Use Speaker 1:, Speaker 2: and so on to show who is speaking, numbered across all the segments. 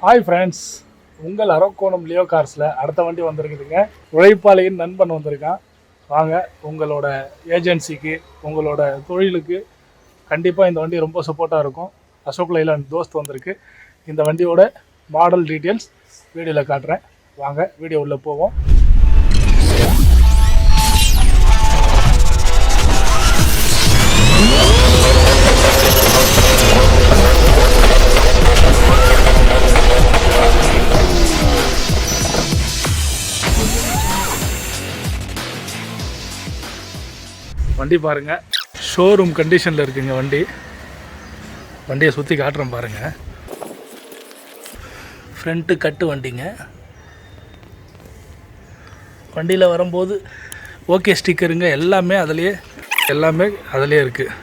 Speaker 1: Hi friends உங்கள் Arakkonam Leo கார்ஸில் அடுத்த வண்டி வந்திருக்குதுங்க. உழைப்பாளியின் நண்பன் வந்திருக்கான். வாங்க உங்களோட ஏஜென்சிக்கு உங்களோட தொழிலுக்கு கண்டிப்பாக இந்த வண்டி ரொம்ப சப்போர்ட்டாக இருக்கும். அசோக் லைலாண்ட் தோஸ்த் வந்திருக்கு. இந்த வண்டியோட மாடல் டீட்டெயில்ஸ் வீடியோவில் காட்டுறேன். வாங்க வீடியோ உள்ளே போவோம். வண்டி பாருங்கள் ஷோரூம் கண்டிஷனில் இருக்குங்க வண்டி. வண்டியை சுற்றி காட்டுறேன் பாருங்கள் ஃப்ரண்ட்டு கட்டு வண்டிங்க. வண்டியில் வரும்போது ஓகே ஸ்டிக்கருங்க எல்லாமே அதுலேயே எல்லாமே அதுலேயே இருக்குது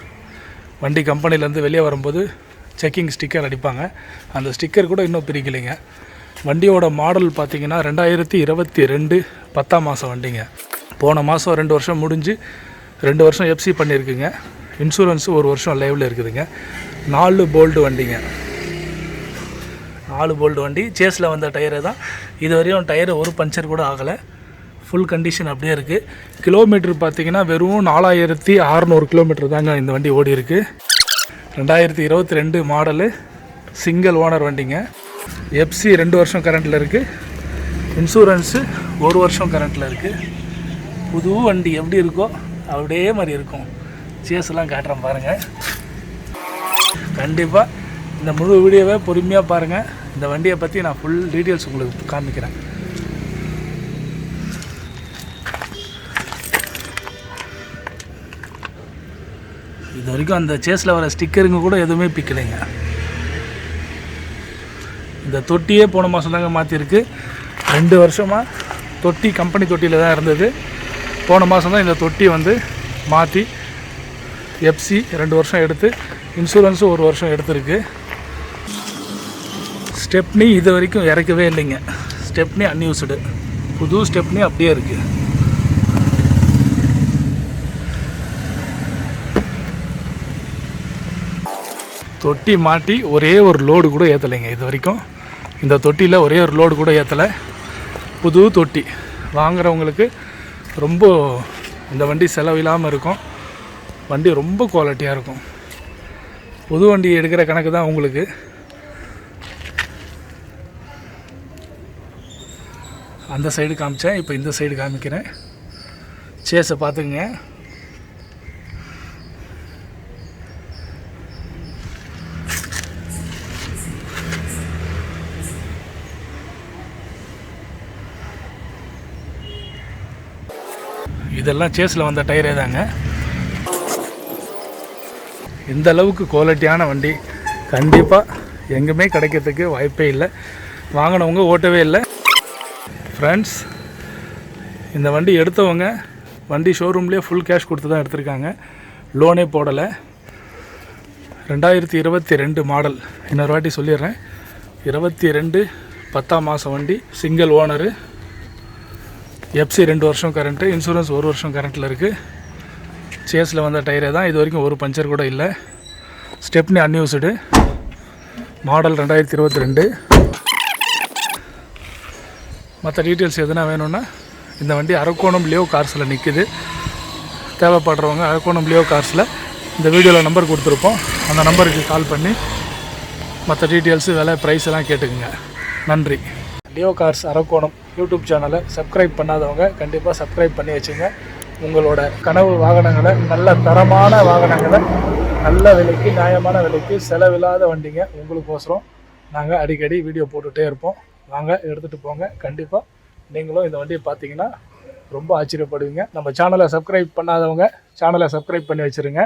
Speaker 1: வண்டி கம்பெனிலேருந்து வெளியே வரும்போது செக்கிங் ஸ்டிக்கர் அடிப்பாங்க. அந்த ஸ்டிக்கர் கூட இன்னும் பிரிக்கலைங்க. வண்டியோட மாடல் பார்த்தீங்கன்னா ரெண்டாயிரத்தி இருபத்தி ரெண்டு பத்தாம் மாதம் வண்டிங்க. போன மாதம் ரெண்டு வருஷம் முடிஞ்சு ரெண்டு வருஷம் எஃப்சி பண்ணியிருக்குங்க. இன்சூரன்ஸு ஒரு வருஷம் லைவில் இருக்குதுங்க. நாலு போல்டு வண்டிங்க. நாலு போல்டு வண்டி சேஸில் வந்த டயரு தான். இது வரையும் டயரு ஒரு பஞ்சர் கூட ஆகலை. ஃபுல் கண்டிஷன் அப்படியே இருக்குது கிலோமீட்டர் பார்த்தீங்கன்னா வெறும் நாலாயிரத்தி அறநூறு கிலோமீட்டர் தாங்க இந்த வண்டி ஓடி இருக்கு. ரெண்டாயிரத்தி இருபத்தி ரெண்டு மாடலு சிங்கிள் ஓனர் வண்டிங்க. எஃப்சி ரெண்டு வருஷம் கரண்ட்டில் இருக்குது இன்சூரன்ஸு ஒரு வருஷம் கரண்ட்டில் இருக்குது புது வண்டி எப்படி இருக்கோ அப்படியே மாதிரி இருக்கும். சேஸ்லாம் காட்டுறேன் பாருங்கள் கண்டிப்பாக இந்த முழு வீடியோவை பொறுமையாக பாருங்கள் இந்த வண்டியை பற்றி நான் ஃபுல் டீட்டெயில்ஸ் உங்களுக்கு காமிக்கிறேன். இது வரைக்கும் அந்த சேஸில் வர ஸ்டிக்கருங்க கூட எதுவுமே பிக்கலைங்க இந்த தொட்டியே போன மாதம் தாங்க மாற்றிருக்கு ரெண்டு வருஷமாக தொட்டி கம்பெனி தொட்டியில் தான் இருந்தது. போன மாதம் தான் இந்த தொட்டி வந்து மாற்றி எஃப்சி ரெண்டு வருஷம் எடுத்து இன்சூரன்ஸும் ஒரு வருஷம் எடுத்திருக்கு. ஸ்டெப்னி இது வரைக்கும் இறக்கவே இல்லைங்க. ஸ்டெப்னி அன்யூஸ்டு புது ஸ்டெப்னி அப்படியே இருக்குது தொட்டி மாட்டி ஒரே ஒரு லோடு கூட ஏற்றலைங்க இது வரைக்கும். இந்த தொட்டியில் ஒரே ஒரு லோடு கூட ஏற்றலை புது தொட்டி. வாங்குறவங்களுக்கு ரொம்ப இந்த வண்டி செலவில்லாமல் இருக்கும். வண்டி ரொம்ப குவாலிட்டியாக இருக்கும். புது வண்டி எடுக்கிற கணக்கு தான் உங்களுக்கு. அந்த சைடு காமிச்சேன் இப்போ இந்த சைடு காமிக்கிறேன். சேஸை பார்த்துக்குங்க. இதெல்லாம் சேஸில் வந்த டயரே தாங்க இந்த அளவுக்கு குவாலிட்டியான வண்டி. கண்டிப்பாக எங்குமே கிடைக்கிறதுக்கு வாய்ப்பே இல்லை. வாங்கினவங்க ஓட்டவே இல்லை. ஃப்ரெண்ட்ஸ் இந்த வண்டி எடுத்தவங்க வண்டி ஷோரூம்லேயே ஃபுல் கேஷ் கொடுத்து தான் எடுத்திருக்காங்க. லோனே போடலை. ரெண்டாயிரத்தி இருபத்தி ரெண்டு மாடல் இன்னொரு வாட்டி சொல்லிடுறேன். இருபத்தி ரெண்டு பத்தாம் மாதம் வண்டி சிங்கிள் ஓனரு எஃப்சி ரெண்டு வருஷம் கரண்ட்டு இன்சூரன்ஸ் ஒரு வருஷம் கரண்ட்டில் இருக்குது சேஸில் வந்த டயரே தான் இது வரைக்கும் ஒரு பஞ்சர் கூட இல்லை. ஸ்டெப்னி அன்யூஸ்டு மாடல் ரெண்டாயிரத்தி இருபத்தி ரெண்டு. மற்ற டீட்டெயில்ஸ் எதுனா வேணும்னா இந்த வண்டி அரக்கோணம் லியோ கார்ஸில் நிற்குது தேவைப்படுறவங்க அரக்கோணம் லியோ கார்ஸில் இந்த வீடியோவில் நம்பர் கொடுத்துருப்போம். அந்த நம்பருக்கு கால் பண்ணி மற்ற டீட்டெயில்ஸு விலை ப்ரைஸ் எல்லாம் கேட்டுக்குங்க. நன்றி. Leo cars Arakkonam. யூடியூப் சேனலை சப்ஸ்கிரைப் பண்ணாதவங்க கண்டிப்பாக சப்ஸ்கிரைப் பண்ணி வச்சுங்க. உங்களோட கனவு வாகனங்களை நல்ல தரமான வாகனங்களை நல்ல விலைக்கு நியாயமான விலைக்கு செலவில்லாத வண்டிங்க உங்களுக்கோசரம் நாங்கள் அடிக்கடி வீடியோ போட்டுகிட்டே இருப்போம். வாங்க எடுத்துகிட்டு போங்க. கண்டிப்பாக நீங்களும் இந்த வண்டியை பார்த்தீங்கன்னா ரொம்ப ஆச்சரியப்படுவீங்க. நம்ம சேனலை சப்ஸ்கிரைப் பண்ணாதவங்க சேனலை சப்ஸ்கிரைப் பண்ணி வச்சுருங்க.